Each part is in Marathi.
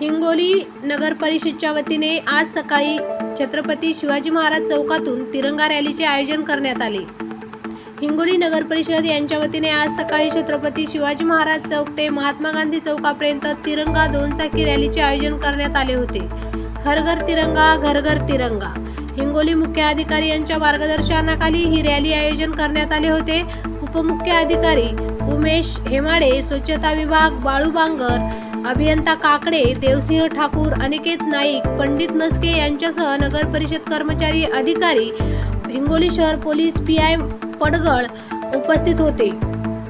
हिंगोली नगर परिषदच्या वतीने आज सकाळी छत्रपती शिवाजी महाराज चौकातून तिरंगा रॅलीचे आयोजन करण्यात आले. हिंगोली नगर परिषद यांच्या वतीने आज सकाळी छत्रपती शिवाजी महाराज चौक ते महात्मा गांधी चौकापर्यंत तिरंगा दोन चाकी रॅलीचे आयोजन करण्यात आले होते. हर घर तिरंगा घर घर तिरंगा. हिंगोली मुख्य अधिकारी यांच्या मार्गदर्शनाखाली ही रॅली आयोजन करण्यात आले होते. उपमुख्य अधिकारी उमेश हेमाडे स्वच्छता विभाग बाळू बांगर अभियंता काकडे देवसिंह ठाकूर अनिकेत नाईक पंडित मस्के यांच्यासह नगर परिषद कर्मचारी अधिकारी हिंगोली शहर पोलीस पी आय पडगळ उपस्थित होते.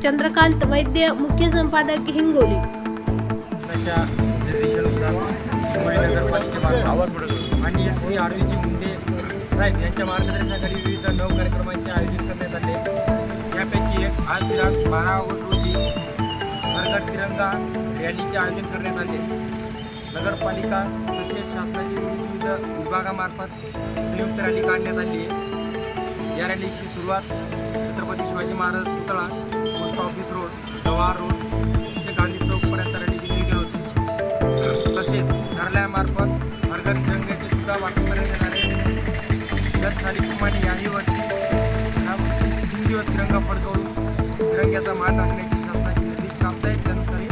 चंद्रकांत वैद्य मुख्य संपादक हिंगोली. आणि निर्देशानुसार हिंगोली श्री आरवीजी मुंडे साहेब यांच्या मार्गदर्शनाखाली विविध नऊ कार्यक्रमांचे आयोजन करण्यात आले. यापैकी आज दिनांक बारा ऑगस्ट रोजी नगर तिरंगा रॅलीचे आयोजन करण्यात आले. नगरपालिका तसेच शासनाची विविध विभागामार्फत संयुक्त रॅली काढण्यात आली. आहे या रॅलीची सुरुवात छत्रपती शिवाजी महाराज पुतळा post office road Jawahar road ते गांधी चौकपर्यंत रॅलीचे नियोजन होती. तसेच कार्यालयामार्फत हरघर तिरंग्याचे सुद्धा वाटप करण्यात येणार आहे. दर सालीप्रमाणे याही वर्षी तीन दिवस तिरंगा फडकवून तिरंग्याचा माळ टाकण्याची शासनाची निर्देश प्राप्त आहेत त्यानुसार